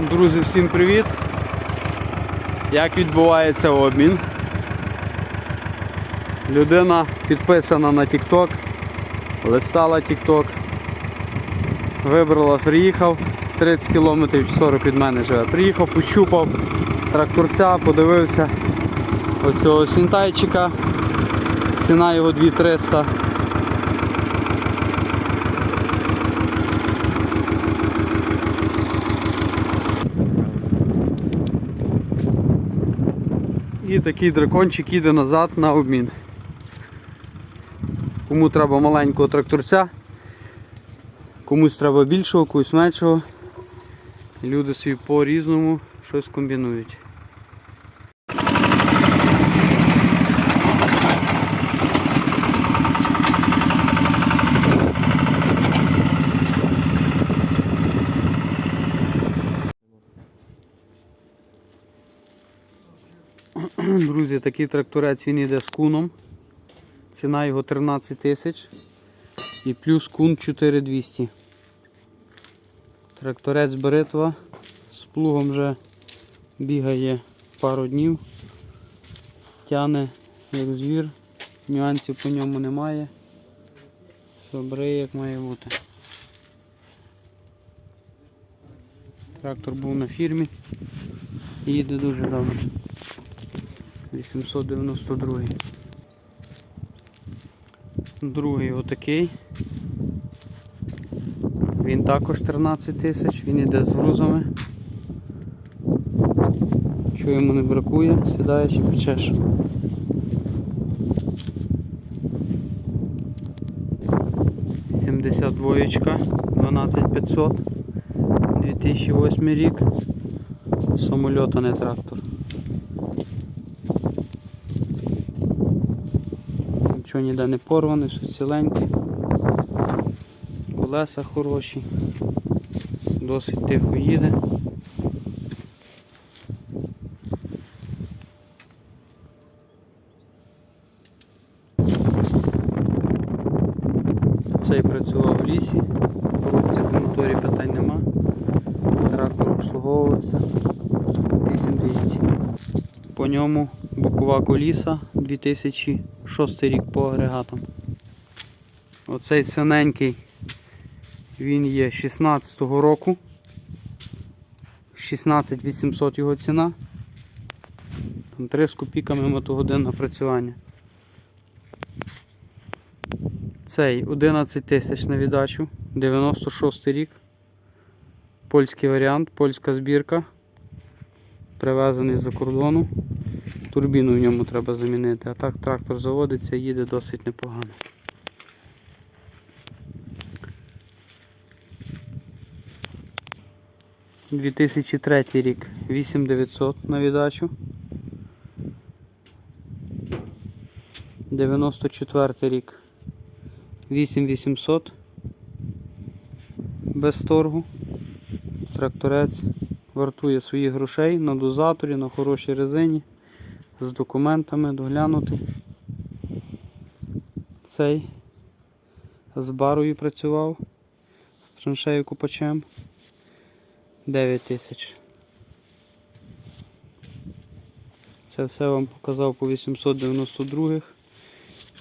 Друзі, всім привіт! Як відбувається обмін? Людина підписана на TikTok, листала TikTok, вибрала, приїхав 30 км чи 40 від мене живе. Приїхав, пощупав тракторця, подивився оцього сінтайчика. Ціна його 2300. І такий дракончик їде назад на обмін. Кому треба маленького тракторця, комусь треба більшого, комусь меншого. Люди собі по-різному щось комбінують. Друзі, такий тракторець він йде з куном. Ціна його 13 тисяч. І плюс кун 4200. Тракторець бритва. З плугом вже бігає пару днів. Тяне як звір. Нюансів по ньому немає. Все як має бути. Трактор був на фірмі. Їде дуже добре. 892. Другий отакий. Він також 13 тисяч, він йде з грузами. Чого йому не бракує, сідаєш і печеш. Двоєчка, 12500, 2008 рік. Самольот, а не трактор. Нічого ніде не порване, все ціленьке. Колеса хороші. Досить тихо їде. Цей працював в лісі, коробці по моторі питань нема. Трактор обслуговувався 8200. По ньому бокова коліса 2006 рік по агрегатам. Оцей синенький він є 16-го року. 16800 його ціна. Там 3 з копійками мотогодин напрацювання. Цей 11 тисяч на віддачу, 96 рік. Польський варіант, польська збірка. Привезений з-за кордону. Турбіну в ньому треба замінити, а так трактор заводиться, їде досить непогано. – 2003 рік 8900 на віддачу. 94 рік 8800 без торгу. Тракторець вартує своїх грошей на дозаторі, на хорошій резині, з документами доглянути. Цей з барою працював, з траншею купачем 9 тисяч. Це все вам показав по 892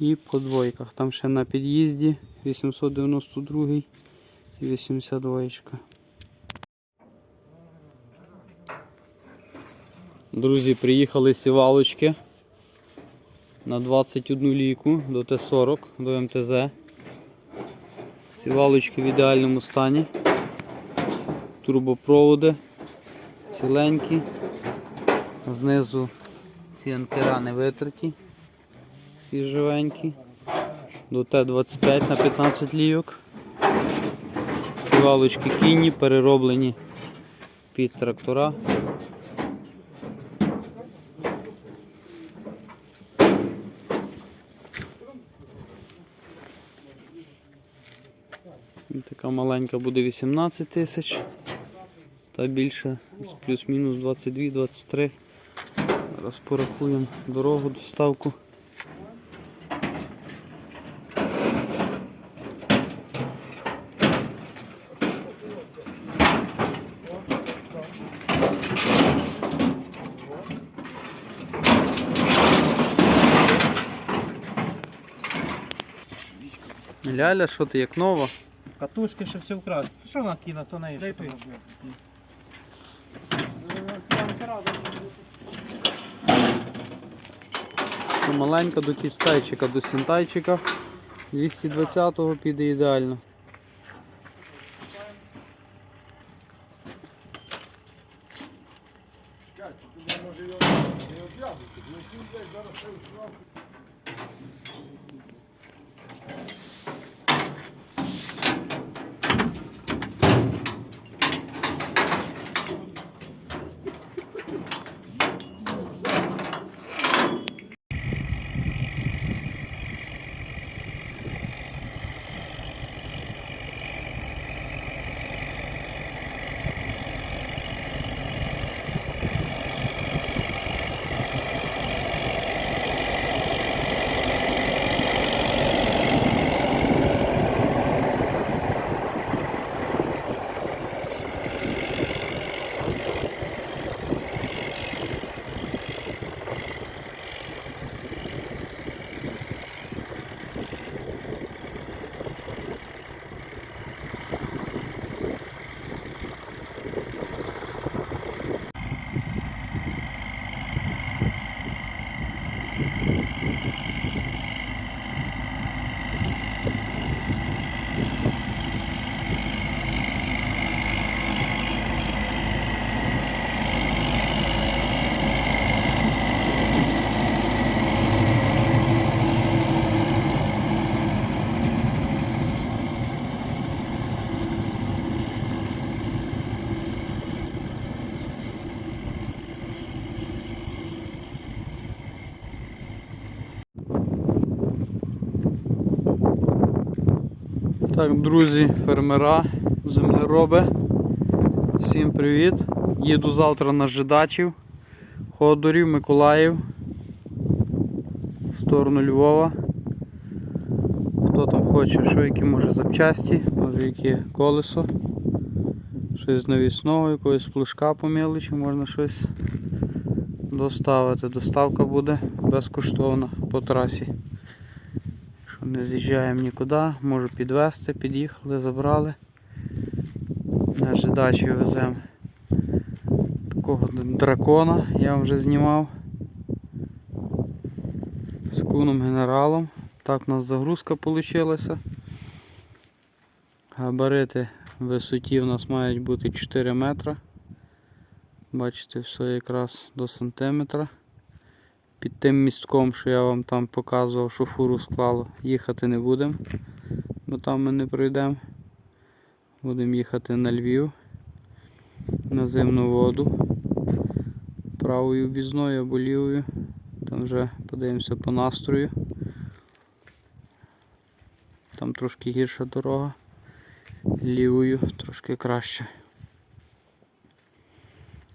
і по двойках. Там ще на під'їзді 892 і 82. Друзі, приїхали сівалочки на 21 ліку до Т-40, до МТЗ. Сівалочки в ідеальному стані. Турбопроводи ціленькі. Знизу ці анкера не витерті, свіжевенькі. До Т-25 на 15 лійок. Сівалочки кінні, перероблені під трактора. Така маленька буде 18 тисяч, та більше плюс-мінус 22-23. Зараз порахуємо дорогу, доставку. Ляля, що ти як нова? Катушки ще все вкрасти. Що вона кіна, то неї що ти. Маленька до кістайчика, до синтайчика. 220-го піде ідеально. Так, друзі, фермера, землероби. Всім привіт. Їду завтра на Жидачів, Ходорів, Миколаїв. В сторону Львова. Хто там хоче, що які може запчасті, може яке колесо, щось навісного, якогось плужка по мелочі, можна щось доставити. Доставка буде безкоштовна по трасі. Не з'їжджаємо нікуди, можу підвезти, під'їхали, забрали. На жидачі веземо такого дракона, я вже знімав. З куном генералом. Так у нас загрузка вийшла. Габарити в висоті у нас мають бути 4 метри. Бачите, все якраз до сантиметра. Під тим містком, що я вам там показував, що фуру склало, їхати не будемо, бо там ми не пройдемо. Будемо їхати на Львів, на зимну воду, правою об'їзною або лівою. Там вже подивимося по настрою. Там трошки гірша дорога, лівою трошки краще.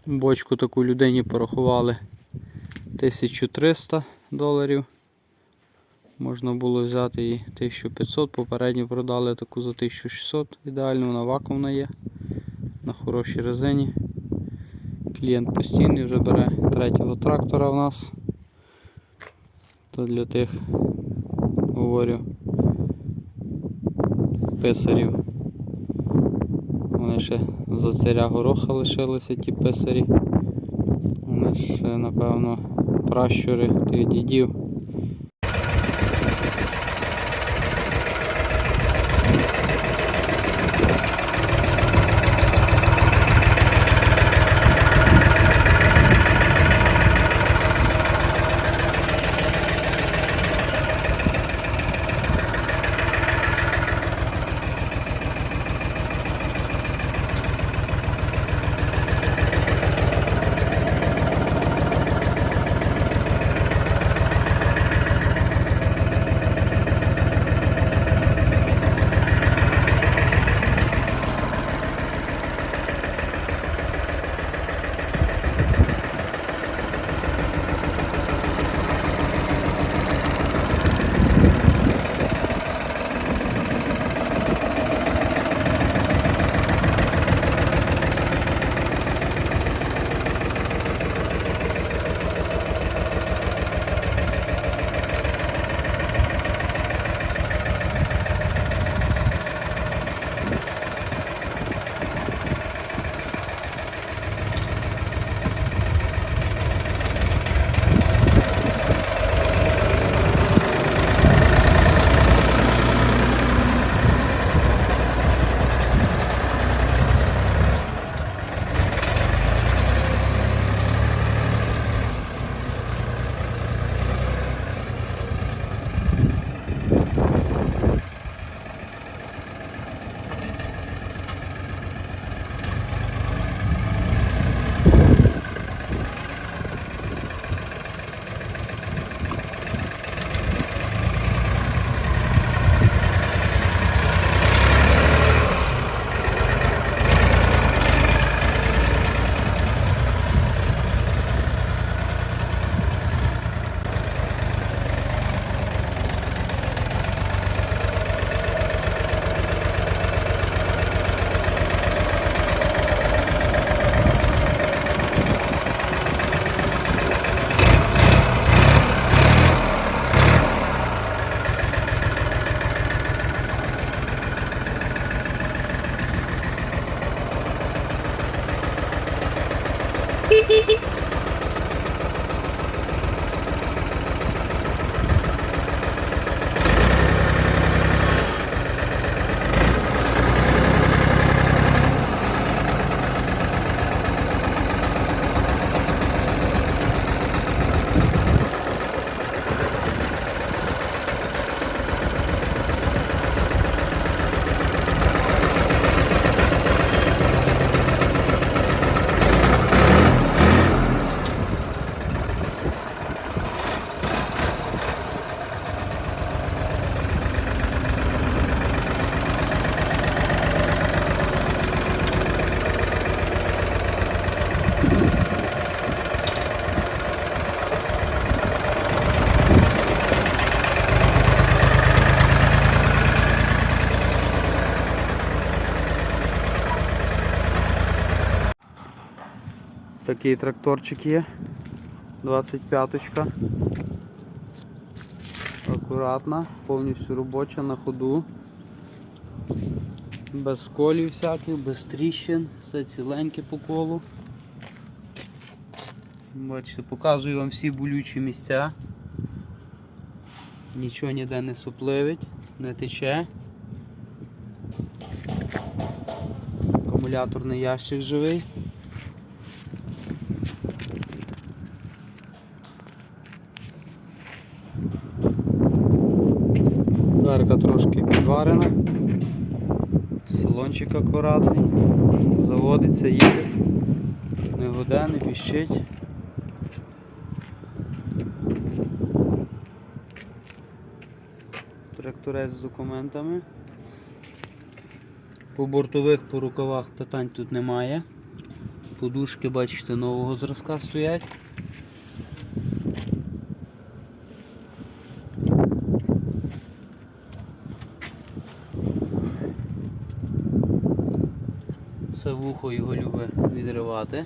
Бочку таку людині порахували 1300 доларів. Можна було взяти її 1500, попередньо продали таку за 1600, ідеально вона вакуумна є, на хорошій резині. Клієнт постійний вже бере третього трактора в нас. То для тих, говорю, писарів. Вони ще за царя гороха лишилися ті писарі. Ще, напевно, пращури тих дідів. Такий тракторчик є. 25-ка. Акуратна, повністю робоча на ходу. Без сколів всяких, без тріщин, все ціленьке по колу. Бачите, показую вам всі болючі місця. Нічого ніде не сопливить, не тече. Акумуляторний ящик живий. Салончик акуратний. Заводиться, їде. Не гуде, не піщить. Тракторець з документами. По бортових, по рукавах питань тут немає. Подушки, бачите, нового зразка стоять. Це вухо його любить відривати.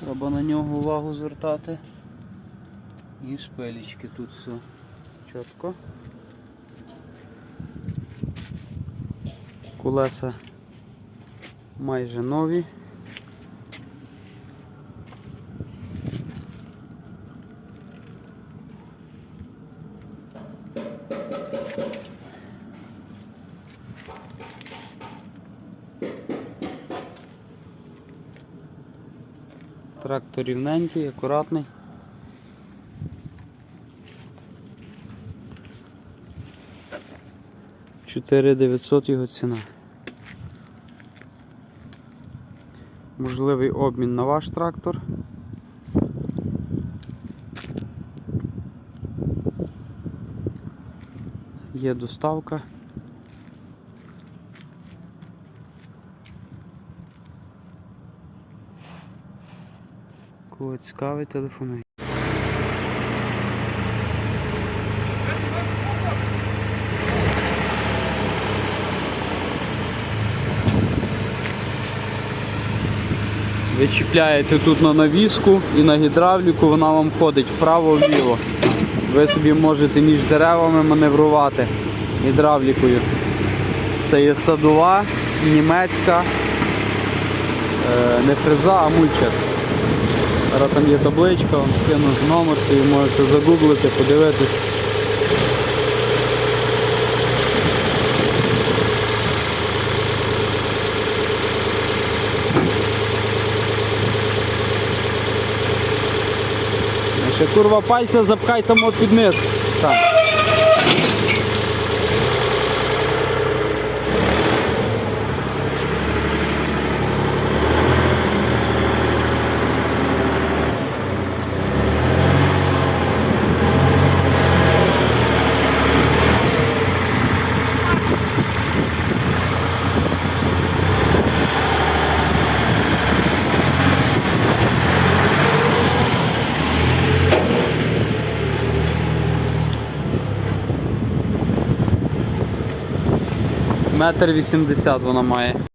Треба на нього увагу звертати. І шпилечки тут все чітко. Колеса майже нові. Трактор рівненький, акуратний. Чотири дев'ятсот його ціна. Можливий обмін на ваш трактор. Є доставка. Кого цікавий, телефонуй. Ви чіпляєте тут на навіску і на гідравліку вона вам ходить вправо-вліво. Ви собі можете між деревами маневрувати гідравлікою. Це є садова, німецька, е, не фреза, а мульчер. Зараз там є табличка, вам скину номер свій можете загуглити, подивитись. Курва пальця запхай там під низ. Сам. Метр вісімдесят вона має.